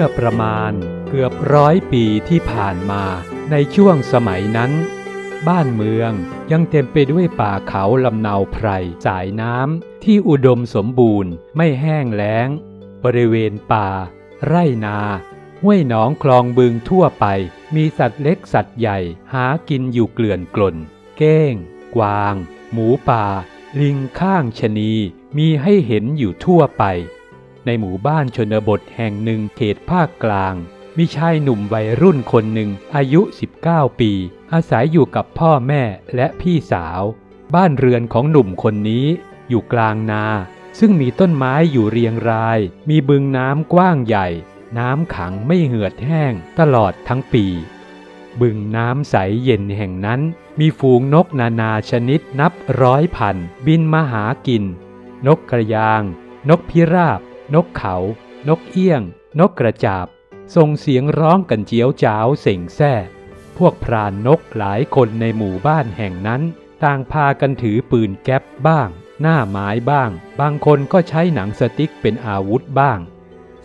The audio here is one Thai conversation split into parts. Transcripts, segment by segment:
มื่อประมาณเกือบร้อยปีที่ผ่านมาในช่วงสมัยนั้น บ้านเมืองยังเต็มไปด้วยป่าเขาลำเนาไพรสายน้ำที่อุดมสมบูรณ์ไม่แห้งแล้ง บริเวณป่า ไร่นาห้วยหนองคลองบึงทั่วไป มีสัตว์เล็กสัตว์ใหญ่หากินอยู่เกลื่อนกล่น เก้ง กวาง หมูป่า ลิงข้างชะนีมีให้เห็นอยู่ทั่วไป ในหมู่บ้านชนบทแห่งหนึ่งเขตภาคกลาง มีชายหนุ่มวัยรุ่นคนหนึ่งอายุ 19 ปี อาศัยอยู่กับพ่อแม่และพี่สาว บ้านเรือนของหนุ่มคนนี้อยู่กลางนา ซึ่งมีต้นไม้อยู่เรียงราย มีบึงน้ำกว้างใหญ่ น้ำขังไม่เหือดแห้งตลอดทั้งปี บึงน้ำใสเย็นแห่งนั้น มีฝูงนกนานาชนิดนับร้อยพัน บินมาหากิน นกกระยาง นกพิราบ นกเขา นกเอี้ยง นกกระจาบ ส่งเสียงร้องกันเจียวจ้าวเส่งแซ่ พวกพรานนกหลายคนในหมู่บ้านแห่งนั้น ต่างพากันถือปืนแก๊ปบ้าง หน้าไม้บ้าง บางคนก็ใช้หนังสติ๊กเป็นอาวุธบ้าง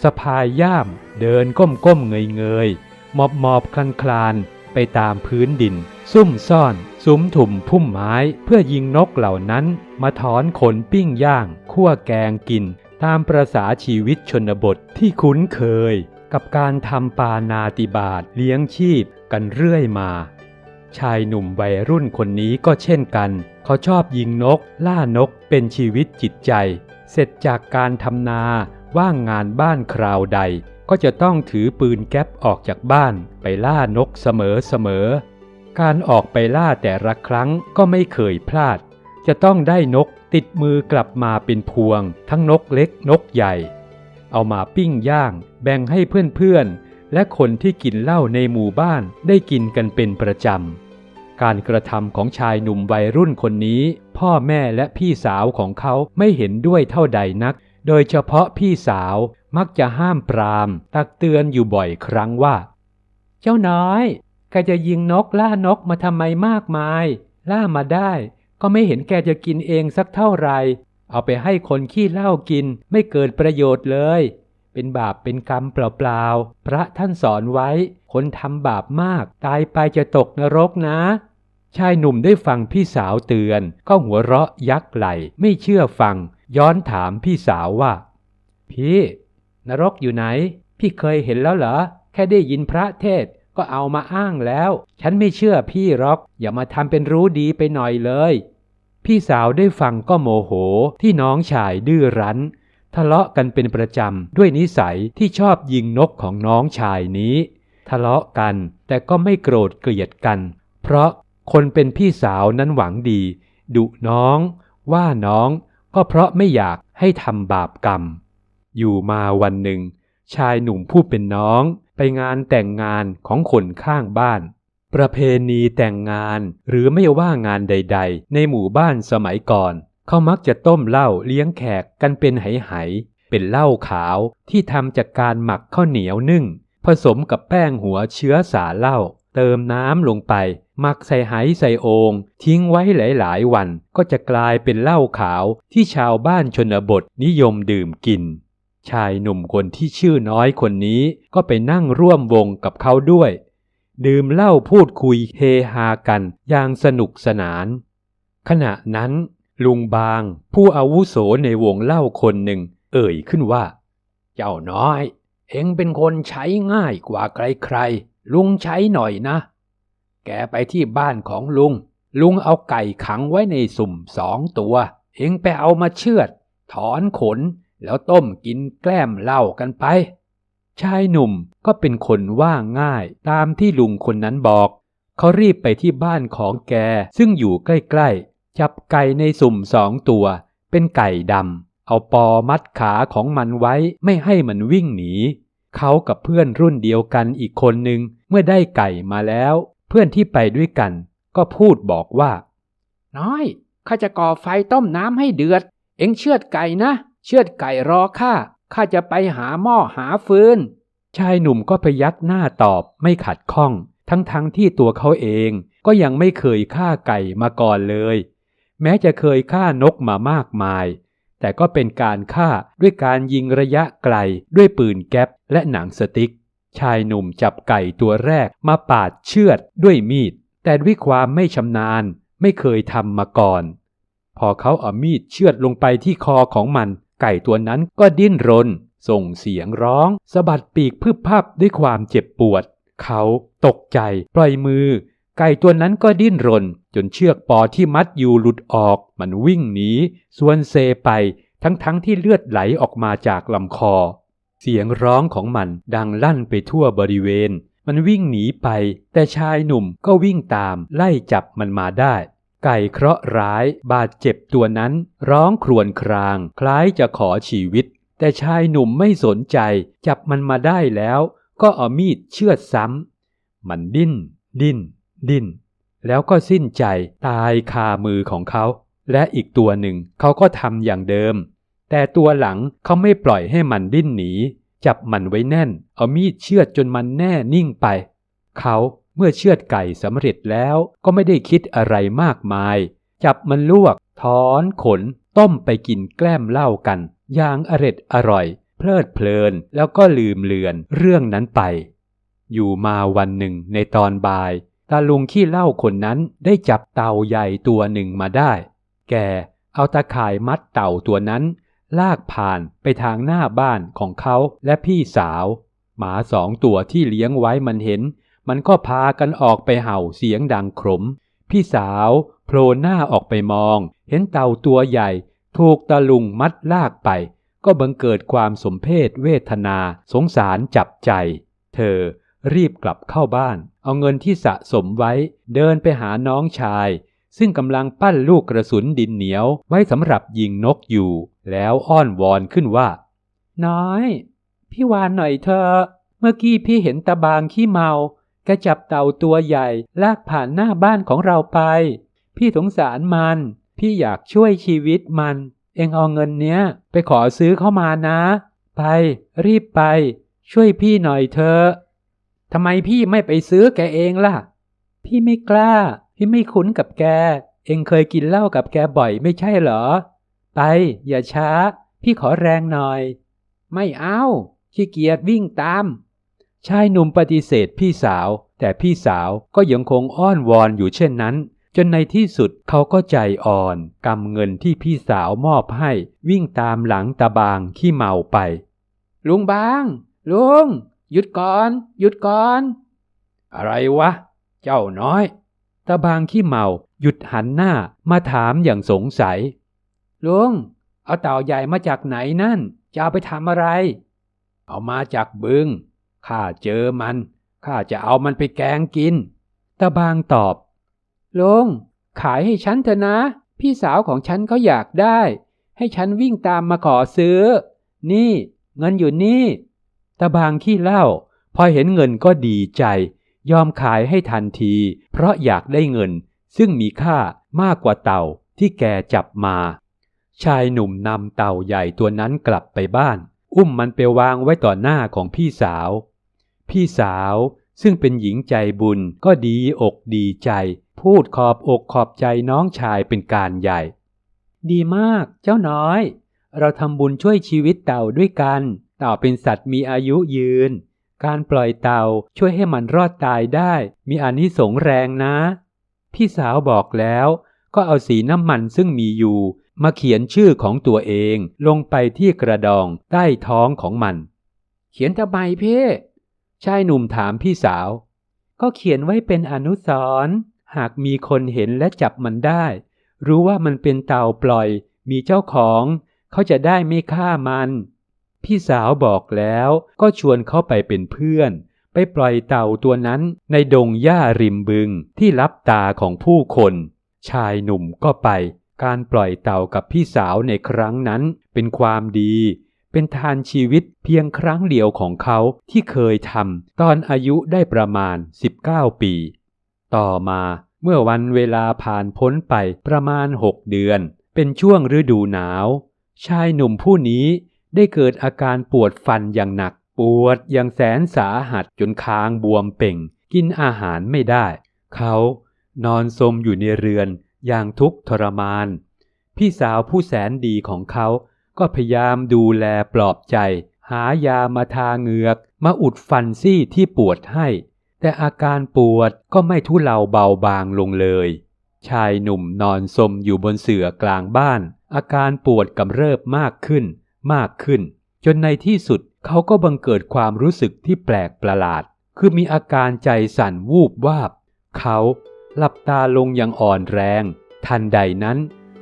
สะพายย่าม เดินก้มก้มเงยเงยมอบมอบคลานคลานไปตามพื้นดิน ซุ่มซ่อน สุมถุ่มพุ่มไม้ เพื่อยิงนกเหล่านั้น มาถอนขนปิ้งย่าง คั่วแกงกิน ตามประษาชีวิตชนบทที่คุ้นเคยกับการทำปานาติบาตเลี้ยงชีพกันเรื่อยมา ชายหนุ่มวัยรุ่นคนนี้ก็เช่นกัน เขาชอบยิงนก ล่านกเป็นชีวิตจิตใจ เสร็จจากการทำนาว่างงานบ้านคราวใด ก็จะต้องถือปืนแก๊ปออกจากบ้านไปล่านกเสมอเสมอ การออกไปล่าแต่ละครั้งก็ไม่เคยพลาด จะต้องได้นก ติดมือกลับมาเป็นพวง ทั้งนกเล็กนกใหญ่ เอามาปิ้งย่าง แบ่งให้เพื่อนๆ และคนที่กินเหล้าในหมู่บ้านได้กินกันเป็นประจำ การกระทำของชายหนุ่มวัยรุ่นคนนี้ พ่อแม่และพี่สาวของเขาไม่เห็นด้วยเท่าใดนัก โดยเฉพาะพี่สาวมักจะห้ามปราม ตักเตือนอยู่บ่อยครั้งว่า เจ้าน้อยแกจะยิงนกล่านกมาทำไมมากมาย ล่ามาได้ ก็ไม่เห็นแกจะกินเองสักเท่าไหรเอาไปให้คนขี้เหล้ากินไม่เกิดประโยชน์เลย เป็นบาปเป็นกรรมเปล่าๆ พระท่านสอนไว้ คนทำบาปมาก ตายไปจะตกนรกนะ ชายหนุ่มได้ฟังพี่สาวเตือน ก็หัวเราะยักไหลไม่เชื่อฟัง ย้อนถามพี่สาวว่า พี่ นรกอยู่ไหน พี่เคยเห็นแล้วเหรอ แค่ได้ยินพระเทศก็เอามาอ้างแล้ว ฉันไม่เชื่อพี่หรอก อย่ามาทำเป็นรู้ดีไปหน่อยเลย พี่สาวได้ฟังก็โมโหที่น้องชายดื้อรั้น ทะเลาะกันเป็นประจำด้วยนิสัยที่ชอบยิงนกของน้องชายนี้ ทะเลาะกันแต่ก็ไม่โกรธเกลียดกัน เพราะคนเป็นพี่สาวนั้นหวังดี ดุน้อง ว่าน้องก็เพราะไม่อยากให้ทำบาปกรรม อยู่มาวันหนึ่ง ชายหนุ่มผู้เป็นน้องไปงานแต่งงานของคนข้างบ้าน ประเพณีแต่งงานหรือไม่ว่างานใด ๆ ในหมู่บ้านสมัยก่อน เขามักจะต้มเหล้าเลี้ยงแขกกันเป็นไหๆเป็นเหล้าขาวที่ทำจากการหมักข้าวเหนียวนึ่ง ผสมกับแป้งหัวเชื้อสาเหล้าเติมน้ำลงไปหมักใส่ไหใส่โองทิ้งไว้หลายๆ วันก็จะกลายเป็นเหล้าขาวที่ชาวบ้านชนบทนิยมดื่มกิน ชายหนุ่มคนที่ชื่อน้อยคนนี้ก็ไปนั่งร่วมวงกับเขาด้วย ดื่มเหล้าพูดคุยเฮฮากันอย่างสนุกสนาน ขณะนั้น ลุงบางผู้อาวุโสในวงเล่าคนหนึ่ง เอ่ยขึ้นว่า เจ้าน้อย เองเป็นคนใช้ง่ายกว่าใครๆ ลุงใช้หน่อยนะ แกไปที่บ้านของลุง ลุงเอาไก่ขังไว้ในสุ่มสองตัว เองไปเอามาเชือด ถอนขนแล้วต้มกินแกล้มเหล้ากันไป ชายหนุ่มก็เป็นคนว่าง่ายตามที่ลุงคนนั้นบอก เขารีบไปที่บ้านของแกซึ่งอยู่ใกล้ๆ จับไก่ในสุ่มสองตัว เป็นไก่ดำเอาปอมัดขาของมันไว้ไม่ให้มันวิ่งหนี เขากับเพื่อนรุ่นเดียวกันอีกคนหนึ่งเมื่อได้ไก่มาแล้ว เพื่อนที่ไปด้วยกัน ก็พูดบอกว่า น้อยข้าจะก่อไฟต้มน้ำให้เดือด เอ็งเชือดไก่นะ เชือดไก่รอข้า ข้าจะไปหาหม้อหาฟืน ชายหนุ่มก็พยักหน้าตอบไม่ขัดข้อง ทั้งๆทที่ตัวเขาเองก็ยังไม่เคยฆ่าไก่มาก่อนเลย แม้จะเคยฆ่านกมามากมาย แต่ก็เป็นการฆ่าด้วยการยิงระยะไกลด้วยปืนแก๊ปและหนังสติ๊ก ชายหนุ่มจับไก่ตัวแรกมาปาดเชือดด้วยมีด แต่ด้วยความไม่ชำนาญไม่เคยทำมาก่อน พอเขาเอามีดเชือดลงไปที่คอของมัน ไก่ตัวนั้นก็ดิ้นรน ส่งเสียงร้องสะบัดปีกพึบพับด้วยความเจ็บปวด เขาตกใจ ปล่อยมือ ไก่ตัวนั้นก็ดิ้นรน จนเชือกปอที่มัดอยู่หลุดออก มันวิ่งหนีส่วนเซไป ทั้งๆทที่เลือดไหลออกมาจากลำคอ เสียงร้องของมันดังลั่นไปทั่วบริเวณ มันวิ่งหนีไป แต่ชายหนุ่มก็วิ่งตามไล่จับมันมาได้ ไก่เคราะห์ร้ายบาดเจ็บตัวนั้น ร้องครวญคราง คล้ายจะขอชีวิต แต่ชายหนุ่มไม่สนใจ จับมันมาได้แล้ว ก็เอามีดเชือดซ้ำมันดิ้น ดิ้น ดิ้น แล้วก็สิ้นใจตายคามือของเขา และอีกตัวหนึ่งเขาก็ทำอย่างเดิม แต่ตัวหลังเขาไม่ปล่อยให้มันดิ้นหนี จับมันไว้แน่น เอามีดเชือดจนมันแน่นิ่งไป เขา เมื่อเชือดไก่สำเร็จแล้วก็ไม่ได้คิดอะไรมากมาย จับมันลวก ถอนขน ต้มไปกินแกล้มเหล้ากัน อย่างอร็ดอร่อย เพลิดเพลินแล้วก็ลืมเลือนเรื่องนั้นไป อยู่มาวันหนึ่งในตอนบ่าย ตาลุงขี้เหล้าคนนั้นได้จับเต่าใหญ่ตัวหนึ่งมาได้ แกเอาตาข่ายมัดเต่าตัวนั้น ลากผ่านไปทางหน้าบ้านของเขาและพี่สาว หมาสองตัวที่เลี้ยงไว้มันเห็น มันก็พากันออกไปเห่าเสียงดังขรมพี่สาวโผล่หน้าออกไปมอง เห็นเต่าตัวใหญ่ ถูกตาลุงมัดลากไป ก็บังเกิดความสมเพศเวทนาสงสารจับใจ เธอรีบกลับเข้าบ้าน เอาเงินที่สะสมไว้ เดินไปหาน้องชาย ซึ่งกำลังปั้นลูกกระสุนดินเหนียวไว้สำหรับยิงนกอยู่ แล้วอ้อนวอนขึ้นว่า น้อย พี่วานหน่อยเธอ เมื่อกี้พี่เห็นตาบางขี้เมา แกจับเต่าตัวใหญ่ ลากผ่านหน้าบ้านของเราไป พี่สงสารมัน พี่อยากช่วยชีวิตมัน เองเอาเงินเนี้ย ไปขอซื้อเข้ามานะ ไป รีบไป ช่วยพี่หน่อยเธอทำไมพี่ไม่ไปซื้อแกเองล่ะ พี่ไม่กล้า พี่ไม่คุ้นกับแก เองเคยกินเหล้ากับแกบ่อยไม่ใช่เหรอ ไป อย่าช้า พี่ขอแรงหน่อย ไม่เอาขี้เกียจวิ่งตาม ชายหนุ่มปฏิเสธพี่สาว แต่พี่สาวก็ยังคงอ้อนวอนอยู่เช่นนั้น จนในที่สุดเขาก็ใจอ่อนกำเงินที่พี่สาวมอบให้ วิ่งตามหลังตาบางขี้เมาไป ลุงบาง ลุง หยุดก่อน หยุดก่อน อะไรวะ เจ้าน้อยตาบางขี้เมาหยุดหันหน้ามาถามอย่างสงสัย ลุง เอาเต่าใหญ่มาจากไหนนั่น จะเอาไปทำอะไร เอามาจากบึง ข้าเจอมัน ข้าจะเอามันไปแกงกิน ตาบางตอบ ลง ขายให้ฉันเถอะนะ พี่สาวของฉันเขาอยากได้ ให้ฉันวิ่งตามมาขอซื้อ นี่ เงินอยู่นี่ ตาบางขี้เหล้าพอเห็นเงินก็ดีใจ ยอมขายให้ทันที เพราะอยากได้เงิน ซึ่งมีค่ามากกว่าเต่าที่แกจับมา ชายหนุ่มนำเต่าใหญ่ตัวนั้นกลับไปบ้าน อุ้มมันไปวางไว้ต่อหน้าของพี่สาว พี่สาวซึ่งเป็นหญิงใจบุญก็ดีอกดีใจ พูดขอบอกขอบใจน้องชายเป็นการใหญ่ ดีมากเจ้าน้อย เราทำบุญช่วยชีวิตเต่าด้วยกัน เต่าเป็นสัตว์มีอายุยืน การปล่อยเต่าช่วยให้มันรอดตายได้ มีอานิสงส์แรงนะ พี่สาวบอกแล้วก็เอาสีน้ำมันซึ่งมีอยู่ มาเขียนชื่อของตัวเอง ลงไปที่กระดองใต้ท้องของมัน เขียนทำไมเพ่ ชายหนุ่มถามพี่สาว ก็เขียนไว้เป็นอนุสรณ์หากมีคนเห็นและจับมันได้ รู้ว่ามันเป็นเต่าปล่อย มีเจ้าของ เขาจะได้ไม่ฆ่ามัน พี่สาวบอกแล้วก็ชวนเขาไปเป็นเพื่อน ไปปล่อยเต่าตัวนั้นในดงหญ้าริมบึงที่รับตาของผู้คน ชายหนุ่มก็ไป การปล่อยเต่ากับพี่สาวในครั้งนั้นเป็นความดี เป็นทานชีวิตเพียงครั้งเดียวของเขาที่เคยทำตอนอายุได้ประมาณ 19 ปี ต่อมาเมื่อวันเวลาผ่านพ้นไปประมาณหกเดือน เป็นช่วงฤดูหนาว ชายหนุ่มผู้นี้ได้เกิดอาการปวดฟันอย่างหนัก ปวดอย่างแสนสาหัสจนคางบวมเป่ง กินอาหารไม่ได้ เขานอนสมอยู่ในเรือนอย่างทุกข์ทรมาน พี่สาวผู้แสนดีของเขา ก็พยายามดูแลปลอบใจ หายามาทาเหงือก มาอุดฟันซี่ที่ปวดให้ แต่อาการปวดก็ไม่ทุเลาเบาบางลงเลย ชายหนุ่มนอนสมอยู่บนเสื่อกลางบ้าน อาการปวดกำเริบมากขึ้น มากขึ้น จนในที่สุดเขาก็บังเกิดความรู้สึกที่แปลกประหลาด คือมีอาการใจสั่นวูบวาบ เขาหลับตาลงอย่างอ่อนแรง ทันใดนั้น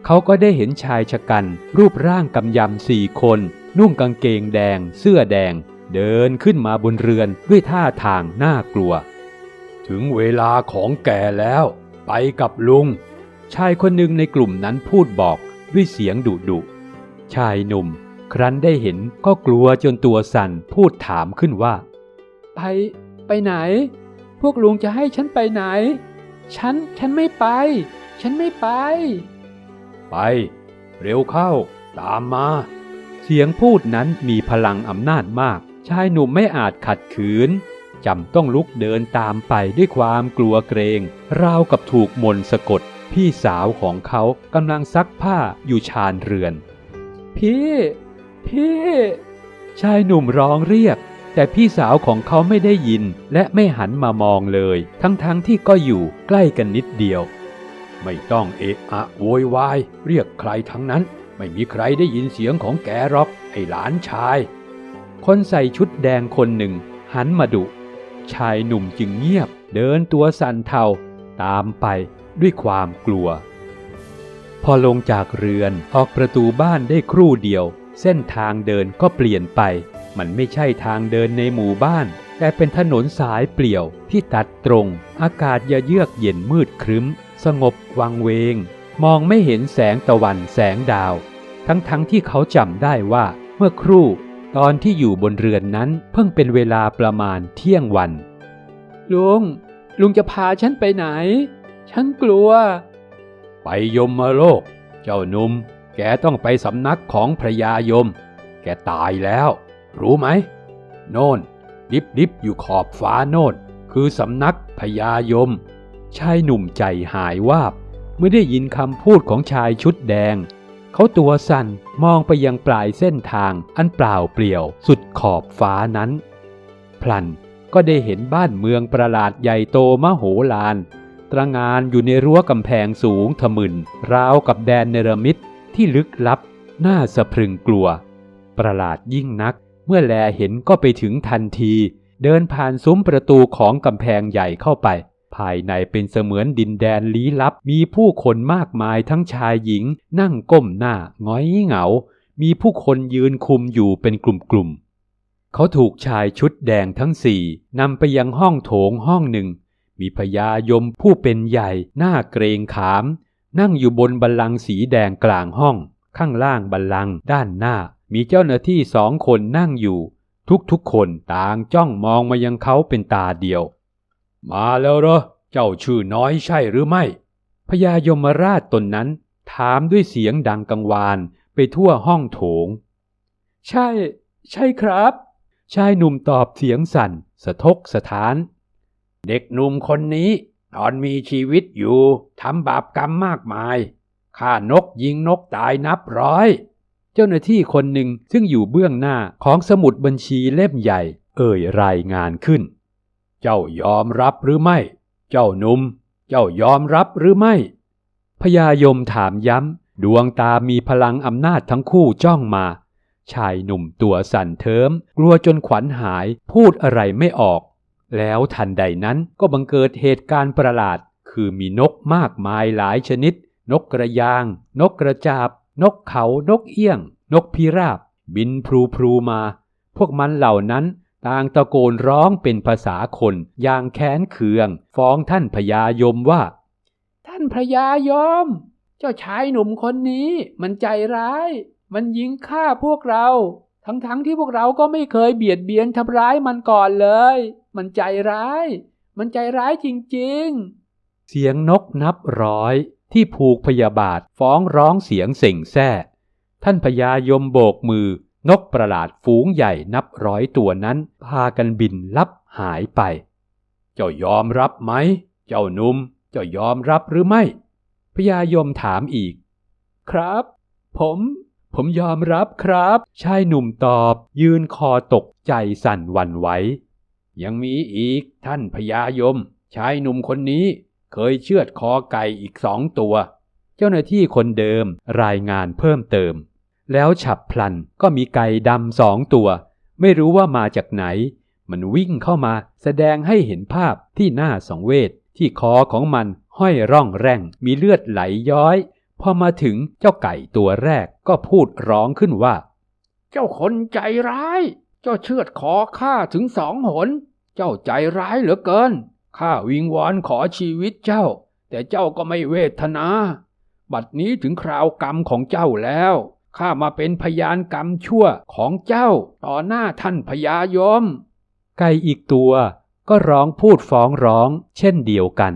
เขาก็ได้เห็นชายชะกัน รูปร่างกำยำสี่คน นุ่งกางเกงแดง เสื้อแดง เดินขึ้นมาบนเรือนด้วยท่าทางน่ากลัว ถึงเวลาของแกแล้ว ไปกับลุง ชายคนหนึ่งในกลุ่มนั้นพูดบอกด้วยเสียงดุดุชายหนุ่ม ครั้นได้เห็นก็กลัวจนตัวสั่นพูดถามขึ้นว่า ไป ไปไหน พวกลุงจะให้ฉันไปไหน ฉัน ฉันไม่ไป ฉันไม่ไป ไป เร็วเข้า ตามมา เสียงพูดนั้นมีพลังอำนาจมาก ชายหนุ่มไม่อาจขัดขืนจำต้องลุกเดินตามไปด้วยความกลัวเกรง ราวกับถูกมนต์สะกด พี่สาวของเขากำลังซักผ้าอยู่ชานเรือน พี่ พี่ ชายหนุ่มร้องเรียก แต่พี่สาวของเขาไม่ได้ยินและไม่หันมามองเลย ทั้งๆทที่ก็อยู่ใกล้กันนิดเดียว ไม่ต้องเอะอะโวยวายเรียกใครทั้งนั้น ไม่มีใครได้ยินเสียงของแกหรอกไอ้หลานชาย คนใส่ชุดแดงคนหนึ่ง หันมาดุ ชายหนุ่มจึงเงียบ เดินตัวสั่นเทาตามไปด้วยความกลัว พอลงจากเรือนออกประตูบ้านได้ครู่เดียว เส้นทางเดินก็เปลี่ยนไป มันไม่ใช่ทางเดินในหมู่บ้าน แต่เป็นถนนสายเปลี่ยวที่ตัดตรง อากาศยเยือกเย็นมืดครึ้ม สงบวังเวง มองไม่เห็นแสงตะวันแสงดาว ทั้งๆทที่เขาจำได้ว่าเมื่อครู่ ตอนที่อยู่บนเรือนนั้นเพิ่งเป็นเวลาประมาณเที่ยงวัน ลุง ลุงจะพาฉันไปไหน ฉันกลัว ไปยมมาโลก เจ้าหนุ่มแกต้องไปสำนักของพระยายม แกตายแล้ว รู้ไหม โน่น ดิบดิบอยู่ขอบฟ้าโน่น คือสำนักพญายม ชายหนุ่มใจหายวาบ เมื่อได้ยินคำพูดของชายชุดแดง เขาตัวสั่นมองไปยังปลายเส้นทางอันเปล่าเปลี่ยวสุดขอบฟ้านั้น พลันก็ได้เห็นบ้านเมืองประหลาดใหญ่โตมโหฬารตระงานอยู่ในรั้วกำแพงสูงทะมึนราวกับแดนเนรมิตที่ลึกลับ น่าสะพรึงกลัว ประหลาดยิ่งนัก เมื่อแลเห็นก็ไปถึงทันที เดินผ่านซุ้มประตูของกำแพงใหญ่เข้าไป ภายในเป็นเสมือนดินแดนลี้ลับ มีผู้คนมากมายทั้งชายหญิง นั่งก้มหน้าง้อยเหงา มีผู้คนยืนคุมอยู่เป็นกลุ่มๆ เขาถูกชายชุดแดงทั้งสี่นำไปยังห้องโถงห้องหนึ่ง มีพญายมผู้เป็นใหญ่ หน้าเกรงขาม นั่งอยู่บนบัลลังก์สีแดงกลางห้อง ข้างล่างบัลลังก์ด้านหน้า มีเจ้าหน้าที่สองคนนั่งอยู่ ทุกๆคนต่างจ้องมองมายังเขาเป็นตาเดียว มาแล้วเหรอ เจ้าชื่อน้อยใช่หรือไม่ พญายมราชตนนั้น ถามด้วยเสียงดังกังวานไปทั่วห้องโถง ใช่ ใช่ครับ ชายหนุ่มตอบเสียงสั่น สะทกสะท้าน เด็กหนุ่มคนนี้ตอนมีชีวิตอยู่ทำบาปกรรมมากมายฆ่านกยิงนกตายนับร้อย เจ้าหน้าที่คนหนึ่งซึ่งอยู่เบื้องหน้าของสมุดบัญชีเล่มใหญ่ เอ่ยรายงานขึ้น เจ้ายอมรับหรือไม่ เจ้าหนุ่ม เจ้ายอมรับหรือไม่ พญายมถามย้ำ ดวงตามีพลังอำนาจทั้งคู่จ้องมา ชายหนุ่มตัวสั่นเทิม กลัวจนขวัญหาย พูดอะไรไม่ออก แล้วทันใดนั้นก็บังเกิดเหตุการณ์ประหลาด คือมีนกมากมายหลายชนิด นกกระยาง นกกระจาบ นกเขา นกเอี้ยง นกพิราบ บินพลูพลูมา พวกมันเหล่านั้น ต่างตะโกนร้องเป็นภาษาคนอย่างแค้นเคือง ฟ้องท่านพญายมว่า ท่านพญายม เจ้าชายหนุ่มคนนี้มันใจร้าย มันยิงฆ่าพวกเรา ทั้งๆทที่พวกเราก็ไม่เคยเบียดเบียนทำร้ายมันก่อนเลย มันใจร้าย มันใจร้ายจริงๆ เสียงนกนับร้อยที่ผูกพยาบาทฟ้องร้องเสียงเส่งแซ่ ท่านพญายมโบกมือ นกประหลาดฝูงใหญ่นับร้อยตัวนั้น พากันบินลับหายไป เจ้ายอมรับไหม เจ้าหนุ่ม เจ้ายอมรับหรือไม่ พญายมถามอีก ครับ ผม ผมยอมรับครับ ชายหนุ่มตอบ ยืนคอตกใจสั่นวันไหว ยังมีอีกท่านพญายม ชายหนุ่มคนนี้เคยเชือดคอไก่อีกสองตัว เจ้าหน้าที่คนเดิมรายงานเพิ่มเติม แล้วฉับพลันก็มีไก่ดำสองตัว ไม่รู้ว่ามาจากไหน มันวิ่งเข้ามาแสดงให้เห็นภาพที่หน่าสังเวชที่คอของมันห้อยร่องแร่ง มีเลือดไหลย้อย พอมาถึงเจ้าไก่ตัวแรกก็พูดร้องขึ้นว่า เจ้าคนใจร้าย เจ้าเชือดคอข้าถึงสองหน เจ้าใจร้ายเหลือเกินข้าวิงวอนขอชีวิตเจ้า แต่เจ้าก็ไม่เวทนา บัดนี้ถึงคราวกรรมของเจ้าแล้ว ข้ามาเป็นพยานกรรมชั่วของเจ้าต่อหน้าท่านพญายม ไก่อีกตัวก็ร้องพูดฟ้องร้อง เช่นเดียวกัน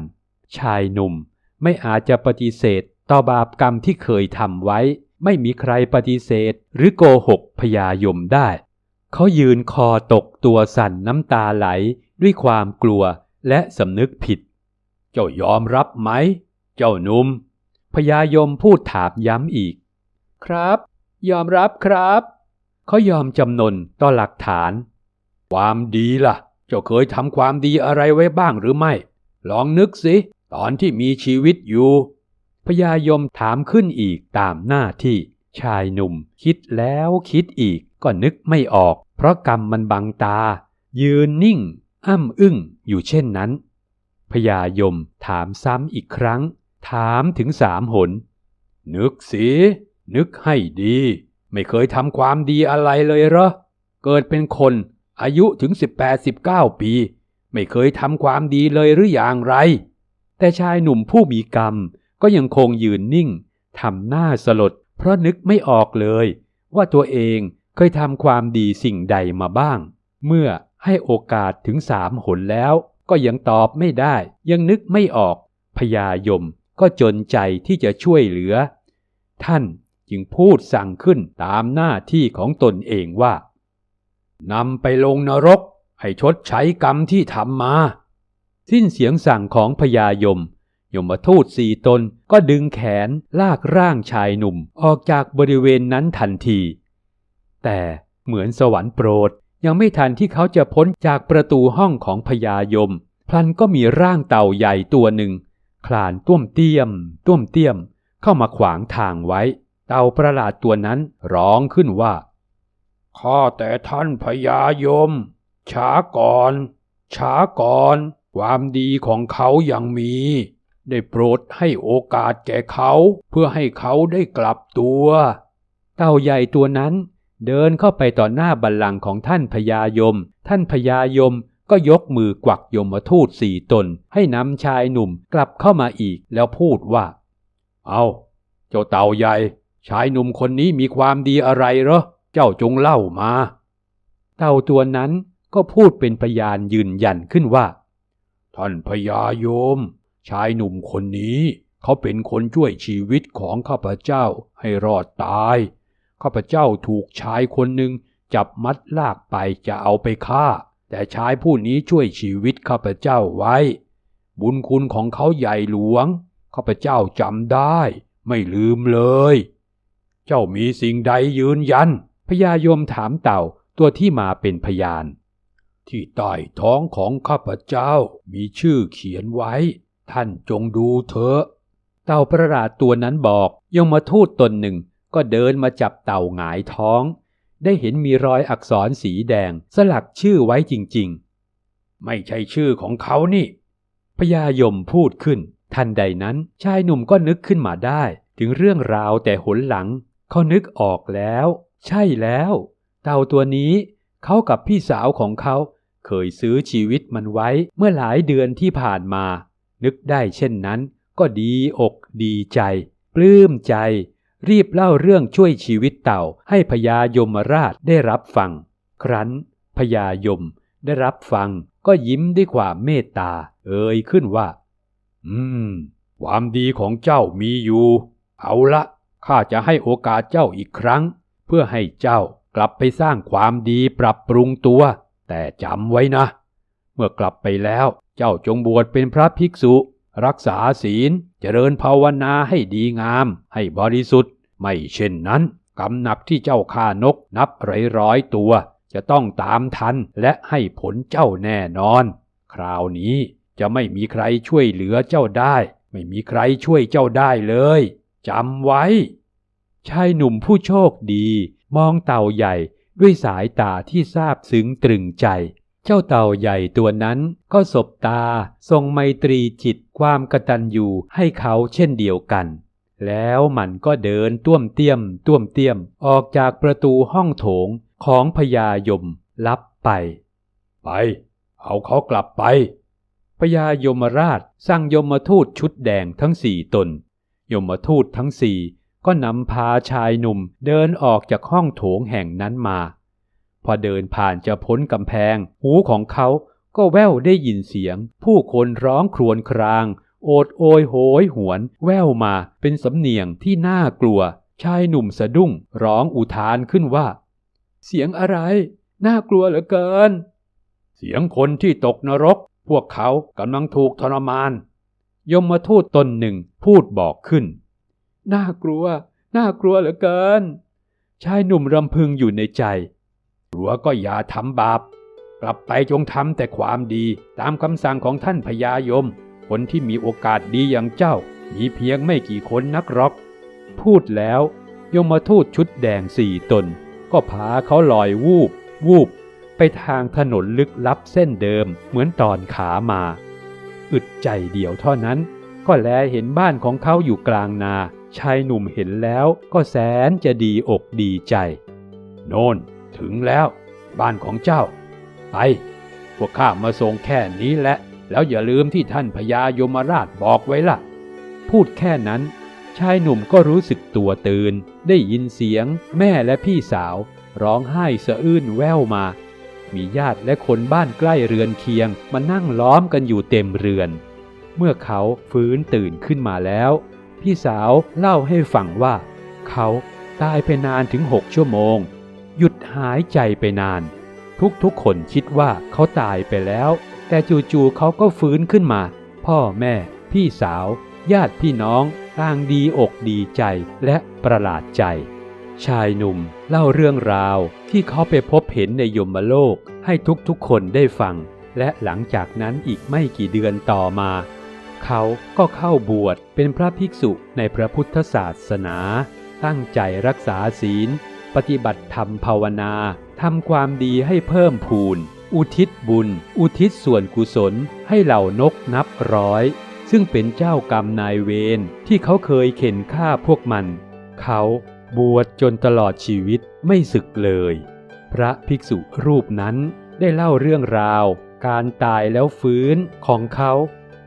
ชายหนุ่มไม่อาจจะปฏิเสธต่อบาปกรรมที่เคยทำไว้ ไม่มีใครปฏิเสธ หรือโกหกพยายมได้ เขายืนคอตกตัวสั่นน้ำตาไหลด้วยความกลัวและสำนึกผิด เจ้ายอมรับไหม เจ้าหนุ่มพยายมพูดถามย้ำอีก ครับ ยอมรับครับเขายอมจำนนต่อหลักฐาน ความดีล่ะ เจ้าเคยทำความดีอะไรไว้บ้างหรือไม่ ลองนึกสิ ตอนที่มีชีวิตอยู่ พญายมถามขึ้นอีกตามหน้าที่ ชายหนุ่ม คิดแล้วคิดอีกก็นึกไม่ออก เพราะกรรมมันบังตา ยืนนิ่ง อ้ำอึ้งอยู่เช่นนั้น พญายมถามซ้ำอีกครั้ง ถามถึงสามหน นึกสิ นึกให้ดี ไม่เคยทำความดีอะไรเลยเหรอ เกิดเป็นคน อายุถึง 18-19 ปี ไม่เคยทำความดีเลยหรืออย่างไร แต่ชายหนุ่มผู้มีกรรมก็ยังคงยืนนิ่งทำหน้าสลด เพราะนึกไม่ออกเลย ว่าตัวเองเคยทำความดีสิ่งใดมาบ้าง เมื่อให้โอกาสถึงสามหนแล้ว ก็ยังตอบไม่ได้ ยังนึกไม่ออกพญายมก็จนใจที่จะช่วยเหลือ ท่าน จึงพูดสั่งขึ้นตามหน้าที่ของตนเองว่านำไปลงนรกให้ชดใช้กรรมที่ทำมา สิ้นเสียงสั่งของพญายม ยมทูตสี่ตนก็ดึงแขนลากร่างชายหนุ่มออกจากบริเวณนั้นทันที แต่เหมือนสวรรค์โปรดยังไม่ทันที่เขาจะพ้นจากประตูห้องของพญายม พลันก็มีร่างเต่าใหญ่ตัวหนึ่ง คลานต้วมเตี้ยมต้วมเตี้ยม เข้ามาขวางทางไว้ เต่าประหลาดตัวนั้นร้องขึ้นว่า ข้าแต่ท่านพญายม ช้าก่อน ช้าก่อน ความดีของเขายังมี ได้โปรดให้โอกาสแก่เขาเพื่อให้เขาได้กลับตัว เต่าใหญ่ตัวนั้น เดินเข้าไปต่อหน้าบัลลังก์ของท่านพญายม ท่านพญายมก็ยกมือกวักยมทูตสี่ตน ให้นำชายหนุ่มกลับเข้ามาอีกแล้วพูดว่า เอา เจ้าเต่าใหญ่ ชายหนุ่มคนนี้มีความดีอะไรเหรอ เจ้าจงเล่ามา เต่าตัวนั้นก็พูดเป็นพยานยืนยันขึ้นว่า ท่านพญาโยม ชายหนุ่มคนนี้เขาเป็นคนช่วยชีวิตของข้าพเจ้าให้รอดตาย ข้าพเจ้าถูกชายคนหนึ่งจับมัดลากไปจะเอาไปฆ่า แต่ชายผู้นี้ช่วยชีวิตข้าพเจ้าไว้ บุญคุณของเขาใหญ่หลวง ข้าพเจ้าจำได้ ไม่ลืมเลย เจ้ามีสิ่งใดยืนยัน พญายมถามเต่าตัวที่มาเป็นพยาน ที่ใต้ท้องของข้าพเจ้ามีชื่อเขียนไว้ ท่านจงดูเถอะ เต่าประหลาดตัวนั้นบอกยมาทูตตนหนึ่งก็เดินมาจับเต่าหงายท้อง ได้เห็นมีรอยอักษรสีแดงสลักชื่อไว้จริง ๆ ไม่ใช่ชื่อของเขานี่พญายมพูดขึ้น ทันใดนั้นชายหนุ่มก็นึกขึ้นมาได้ ถึงเรื่องราวแต่หนหลัง เขานึกออกแล้ว ใช่แล้ว เต่าตัวนี้เขากับพี่สาวของเขาเคยซื้อชีวิตมันไว้เมื่อหลายเดือนที่ผ่านมา นึกได้เช่นนั้น ก็ดีอกดีใจ ปลื้มใจ รีบเล่าเรื่องช่วยชีวิตเต่าให้พญายมราชได้รับฟัง ครั้นพญายมได้รับฟังก็ยิ้มด้วยความเมตตา เอ่ยขึ้นว่า อืม ความดีของเจ้ามีอยู่ เอาละ ข้าจะให้โอกาสเจ้าอีกครั้ง เพื่อให้เจ้ากลับไปสร้างความดีปรับปรุงตัว แต่จำไว้นะ เมื่อกลับไปแล้วเจ้าจงบวชเป็นพระภิกษุ รักษาศีลเจริญภาวนาให้ดีงาม ให้บริสุทธิ์ ไม่เช่นนั้นกำหนักที่เจ้าฆ่านกนับร้อยร้อยๆตัว จะต้องตามทันและให้ผลเจ้าแน่นอน คราวนี้จะไม่มีใครช่วยเหลือเจ้าได้ ไม่มีใครช่วยเจ้าได้เลย จำไว้ ชายหนุ่มผู้โชคดีมองเต่าใหญ่ด้วยสายตาที่ซาบซึ้งตรึงใจ เจ้าเต่าใหญ่ตัวนั้นก็สบตาทรงไมตรีจิตความกตัญญูให้เขาเช่นเดียวกัน แล้วมันก็เดินต้วมเตี้ยมต้วมเตี้ยมออกจากประตูห้องโถงของพญายมลับไป ไป เอาเขากลับไปพญายมราชสั่งยมทูตชุดแดงทั้งสี่ตน ยมทูตทั้งสี่ก็นำพาชายหนุ่มเดินออกจากห้องโถงแห่งนั้นมา พอเดินผ่านจะพ้นกำแพง หูของเขาก็แว่วได้ยินเสียง ผู้คนร้องครวญคราง โอดโอยโหยหวน แว่วมาเป็นสำเนียงที่น่ากลัว ชายหนุ่มสะดุ้ง ร้องอุทานขึ้นว่า เสียงอะไร น่ากลัวเหลือเกิน เสียงคนที่ตกนรก พวกเขากำลังถูกทรมาน ยมมาทูตตนหนึ่งพูดบอกขึ้น น่ากลัว น่ากลัวเหลือเกิน ชายหนุ่มรำพึงอยู่ในใจกลัวก็อย่าทำบาป กลับไปจงทำแต่ความดีตามคำสั่งของท่านพญายม คนที่มีโอกาสดีอย่างเจ้า มีเพียงไม่กี่คนนักรอก พูดแล้วยมทูตชุดแดงสี่ตน ก็พาเขาลอยวูบ วูบ ไปทางถนนลึกลับเส้นเดิมเหมือนตอนขามา อึดใจเดียวเท่านั้น ก็แลเห็นบ้านของเขาอยู่กลางนา ชายหนุ่มเห็นแล้วก็แสนจะดีอกดีใจ โน่นถึงแล้ว บ้านของเจ้า ไป พวกข้ามาส่งแค่นี้แหละ แล้วอย่าลืมที่ท่านพญายมราชบอกไว้ล่ะ พูดแค่นั้น ชายหนุ่มก็รู้สึกตัวตื่น ได้ยินเสียง แม่และพี่สาว ร้องไห้สะอื้นแว่วมา มีญาติและคนบ้านใกล้เรือนเคียง มานั่งล้อมกันอยู่เต็มเรือน เมื่อเขาฟื้นตื่นขึ้นมาแล้ว พี่สาวเล่าให้ฟังว่า เขาตายไปนานถึงหกชั่วโมง หยุดหายใจไปนาน ทุกๆคนคิดว่าเขาตายไปแล้ว แต่จู่ๆเขาก็ฟื้นขึ้นมา พ่อแม่ พี่สาว ญาติพี่น้องต่างดีอกดีใจและประหลาดใจ ชายหนุ่ม เล่าเรื่องราวที่เขาไปพบเห็นในยมโลกให้ทุกๆคนได้ฟัง และหลังจากนั้นอีกไม่กี่เดือนต่อมา เขาก็เข้าบวชเป็นพระภิกษุในพระพุทธศาสนา ตั้งใจรักษาศีล ปฏิบัติธรรมภาวนาทำความดีให้เพิ่มพูน อุทิศบุญ อุทิศส่วนกุศลให้เหล่านกนับร้อย ซึ่งเป็นเจ้ากรรมนายเวรที่เขาเคยเข็นฆ่าพวกมัน เขา บวชจนตลอดชีวิตไม่สึกเลย พระภิกษุรูปนั้นได้เล่าเรื่องราว การตายแล้วฟื้นของเขา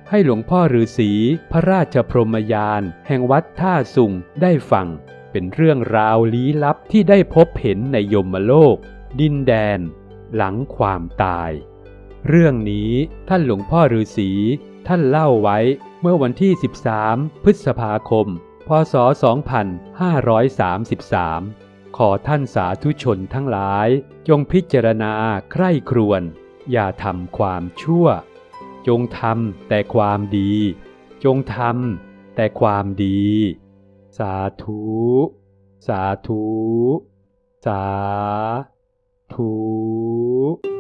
ให้หลวงพ่อฤาษีพระราชพรหมยาน แห่งวัดท่าสุงได้ฟัง เป็นเรื่องราวลี้ลับที่ได้พบเห็นในยมโลก ดินแดน หลังความตาย เรื่องนี้ท่านหลวงพ่อฤาษีท่านเล่าไว้เมื่อวันที่ 13 พฤษภาคม พศ 2533 ขอท่านสาธุชนทั้งหลาย จงพิจารณาใคร่ครวญอย่าทำความชั่ว จงทำแต่ความดี จงทำแต่ความดี สาธุ สาธุ สาธุ